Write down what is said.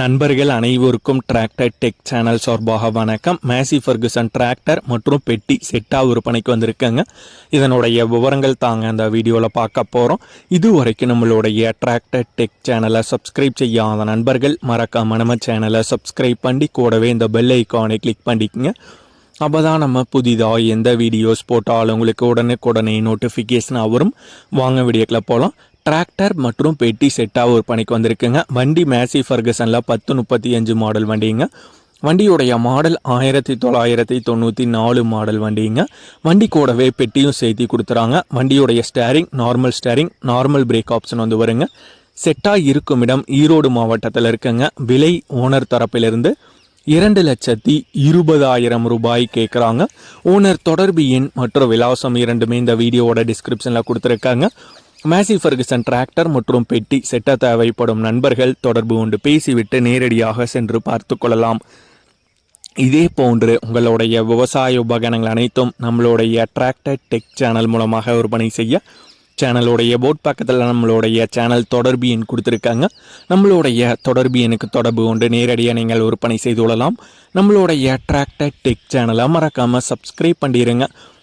நண்பர்கள் அனைவருக்கும் tractor tech channel சார்பாக வணக்கம். மேசி ஃபர்குசன் டிராக்டர் மற்றும் பெட்டி செட்டாக விற்பனைக்கு வந்திருக்கேங்க. இதனுடைய விவரங்கள் தாங்க அந்த வீடியோவில் பார்க்க போகிறோம் இது வரைக்கும் நம்மளுடைய டிராக்டர் டெக் சேனலை சப்ஸ்கிரைப் செய்யாத நண்பர்கள் மறக்காம நம்ம சேனலை சப்ஸ்கிரைப் பண்ணி கூடவே இந்த பெல் ஐக்கானை கிளிக் பண்ணிக்கங்க. அப்போ தான் நம்ம புதிதாக எந்த வீடியோஸ் போட்டாலும் உங்களுக்கு உடனுக்குடனே நோட்டிஃபிகேஷனாக வரும். வாங்க வீடியோக்கில் போகலாம் டிராக்டர் மற்றும் பெட்டி செட்டாக ஒரு பணிக்கு வந்திருக்குங்க. வண்டி மேசி ஃபர்கசனில் பத்து முப்பத்தி அஞ்சு மாடல் வண்டிங்க. வண்டியுடைய மாடல் ஆயிரத்தி தொள்ளாயிரத்தி தொண்ணூற்றி நாலு மாடல் வண்டிங்க. வண்டி கூடவே பெட்டியும் சேர்த்தி கொடுத்துறாங்க. வண்டியுடைய steering normal steering normal brake option வந்து வருங்க. செட்டாக இருக்கும் இடம் ஈரோடு மாவட்டத்தில் இருக்குங்க. விலை ஓனர் தரப்பிலிருந்து இரண்டு லட்சத்தி இருபதாயிரம் ரூபாய் கேட்குறாங்க ஓனர் தொடர்பு எண் மற்றும் விலாசம் இரண்டுமே இந்த வீடியோவோட டிஸ்கிரிப்ஷனில் கொடுத்துருக்காங்க. மேசி ஃபர்கசன் டிராக்டர் மற்றும் பெட்டி செட்ட தேவைப்படும் நண்பர்கள் தொடர்பு கொண்டு பேசிவிட்டு நேரடியாக சென்று பார்த்து கொள்ளலாம். இதே போன்று உங்களுடைய விவசாய உபகரணங்கள் அனைத்தும் நம்மளுடைய டிராக்டர் டெக் சேனல் மூலமாக விற்பனை செய்ய சேனலுடைய போட் பக்கத்தில் நம்மளுடைய சேனல் தொடர்பு எண் கொடுத்துருக்காங்க. நம்மளுடைய தொடர்பு எண்ணுக்கு தொடர்பு கொண்டு நேரடியாக நீங்கள் விற்பனை செய்து கொள்ளலாம். நம்மளுடைய டிராக்டர் டெக் சேனலை மறக்காமல் சப்ஸ்கிரைப் பண்ணிடுங்க